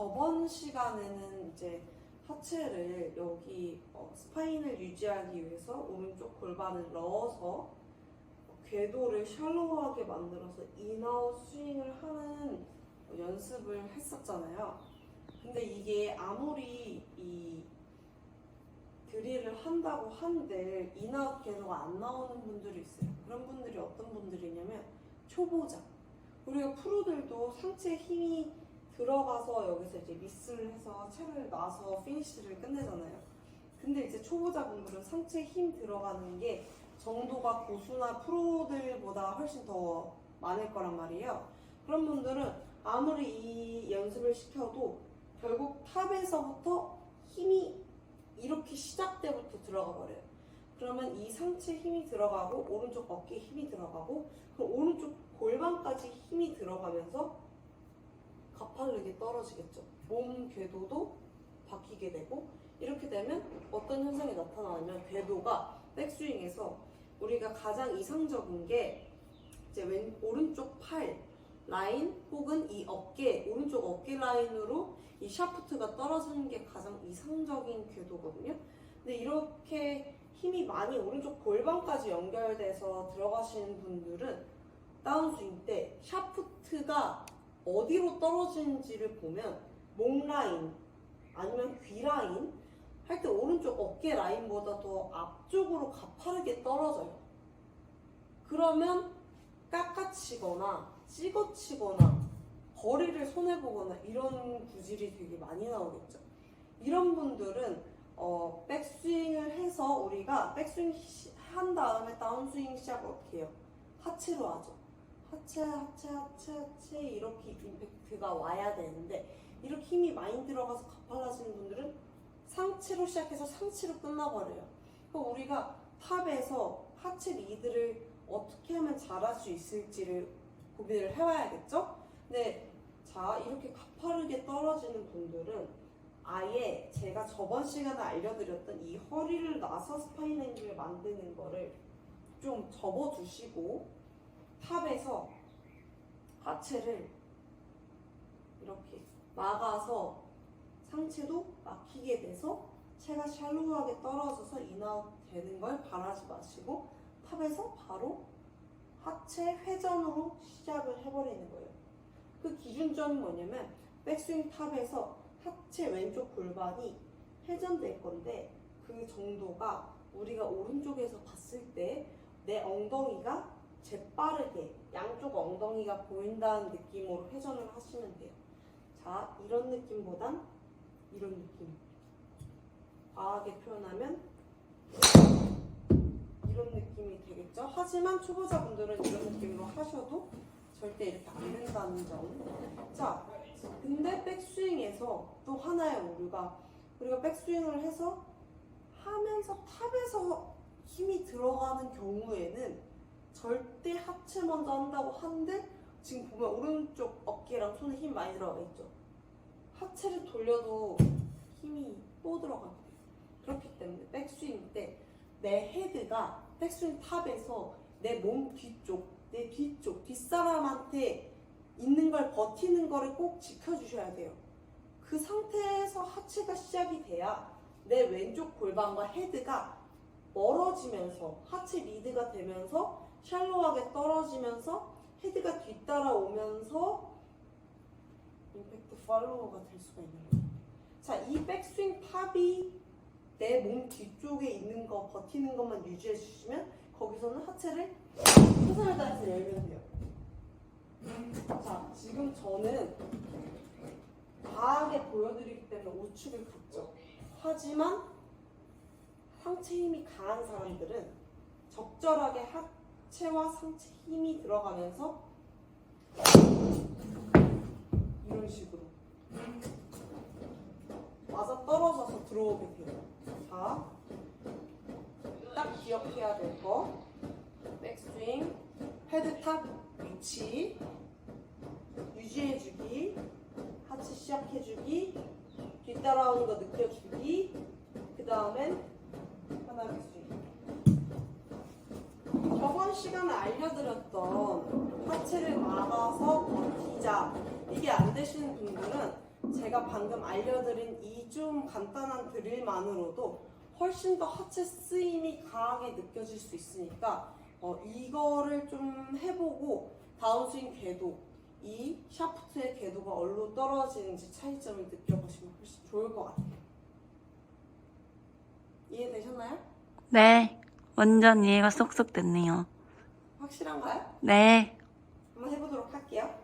저번 시간에는 이제 하체를 여기 어, 스파인을 유지하기 위해서 오른쪽 골반을 넣어서 궤도를 샬로우하게 만들어서 인아웃 스윙을 하는 연습을 했었잖아요. 근데 이게 아무리 이 드릴을 한다고 한들 인아웃 궤도가 안 나오는 분들이 있어요. 그런 분들이 어떤 분들이냐면 초보자. 우리가 프로들도 상체에 힘이 들어가서 여기서 이제 미스를 해서 채를 놔서 피니쉬를 끝내잖아요. 근데 이제 초보자분들은 상체에 힘 들어가는 게 정도가 고수나 프로들보다 훨씬 더 많을 거란 말이에요. 그런 분들은 아무리 이 연습을 시켜도 결국 탑에서부터 힘이 이렇게 시작 때부터 들어가 버려요. 그러면 이 상체 힘이 들어가고 오른쪽 어깨에 힘이 들어가고 그럼 오른쪽 골반까지 힘이 들어가면서 가파르게 떨어지겠죠. 몸 궤도도 바뀌게 되고 이렇게 되면 어떤 현상이 나타나냐면 궤도가 백스윙에서 우리가 가장 이상적인 게 이제 왼 오른쪽 팔 라인 혹은 이 어깨 오른쪽 어깨 라인으로 이 샤프트가 떨어지는 게 가장 이상적인 궤도거든요. 근데 이렇게 힘이 많이 오른쪽 골반까지 연결돼서 들어가시는 분들은 다운스윙 때 샤프트가 어디로 떨어지는지를 보면 목 라인 아니면 귀 라인 할 때 오른쪽 어깨 라인보다 더 앞쪽으로 가파르게 떨어져요. 그러면 깎아치거나 찍어치거나 거리를 손해보거나 이런 구질이 되게 많이 나오겠죠. 이런 분들은 어, 백스윙을 해서 우리가 백스윙 시- 한 다음에 다운스윙 시작을 어떻게 해요? 하체로 하죠. 하체, 하체, 하체, 하체 이렇게 임팩트가 와야 되는데 이렇게 힘이 많이 들어가서 가팔라지는 분들은 상체로 시작해서 상체로 끝나버려요. 그럼 우리가 탑에서 하체 리드를 어떻게 하면 잘할 수 있을지를 고민을 해봐야겠죠? 근데 자 이렇게 가파르게 떨어지는 분들은 아예 제가 저번 시간에 알려드렸던 이 허리를 놔서 스파인 앵글을 만드는 거를 좀 접어두시고 탑에서 하체를 이렇게 막아서 상체도 막히게 돼서 체가 샬로우하게 떨어져서 인아웃 되는 걸 바라지 마시고 탑에서 바로 하체 회전으로 시작을 해버리는 거예요. 그 기준점이 뭐냐면 백스윙 탑에서 하체 왼쪽 골반이 회전될 건데 그 정도가 우리가 오른쪽에서 봤을 때 내 엉덩이가 재빠르게 양쪽 엉덩이가 보인다는 느낌으로 회전을 하시면 돼요. 자, 이런 느낌보단 이런 느낌. 과하게 표현하면 이런 느낌이 되겠죠. 하지만 초보자분들은 이런 느낌으로 하셔도 절대 이렇게 안 된다는 점. 자, 근데 백스윙에서 또 하나의 오류가 우리가 백스윙을 해서 하면서 탑에서 힘이 들어가는 경우에는 절대 하체 먼저 한다고 하는데 지금 보면 오른쪽 어깨랑 손에 힘 많이 들어가 있죠. 하체를 돌려도 힘이 또 들어가게 돼요. 그렇기 때문에 백스윙 때 내 헤드가 백스윙 탑에서 내 몸 뒤쪽, 내 뒤쪽, 뒷사람한테 있는 걸 버티는 거를 꼭 지켜주셔야 돼요. 그 상태에서 하체가 시작이 돼야 내 왼쪽 골반과 헤드가 멀어지면서 하체 리드가 되면서 샬로하게 떨어지면서 헤드가 뒤따라오면서 임팩트 팔로워가 될 수가 있는 거예요. 자, 이 백스윙 탑이 내 몸 뒤쪽에 있는 거 버티는 것만 유지해 주시면 거기서는 하체를 최선을 다해서 열면 돼요. 자, 지금 저는 과하게 보여드리기 때문에 우측을 갔죠. 하지만 상체 힘이 강한 사람들은 적절하게 하 체와 상체 힘이 들어가면서 이런 식으로 맞아 떨어져서 들어오게 돼요. 자, 딱 기억해야 될 거. 백스윙, 헤드탑 위치, 유지해주기, 하체 시작해주기, 뒤따라오는 거 느껴주기, 그 다음엔 편하게 스윙. 저번 시간에 알려드렸던 하체를 막아서 버티자 이게 안 되시는 분들은 제가 방금 알려드린 이 좀 간단한 드릴만으로도 훨씬 더 하체 쓰임이 강하게 느껴질 수 있으니까 어, 이거를 좀 해보고 다운스윙 궤도 이 샤프트의 궤도가 어디로 떨어지는지 차이점을 느껴보시면 훨씬 좋을 것 같아요. 이해되셨나요? 네, 완전 이해가 쏙쏙 됐네요. 확실한가요? 네. 한번 해보도록 할게요.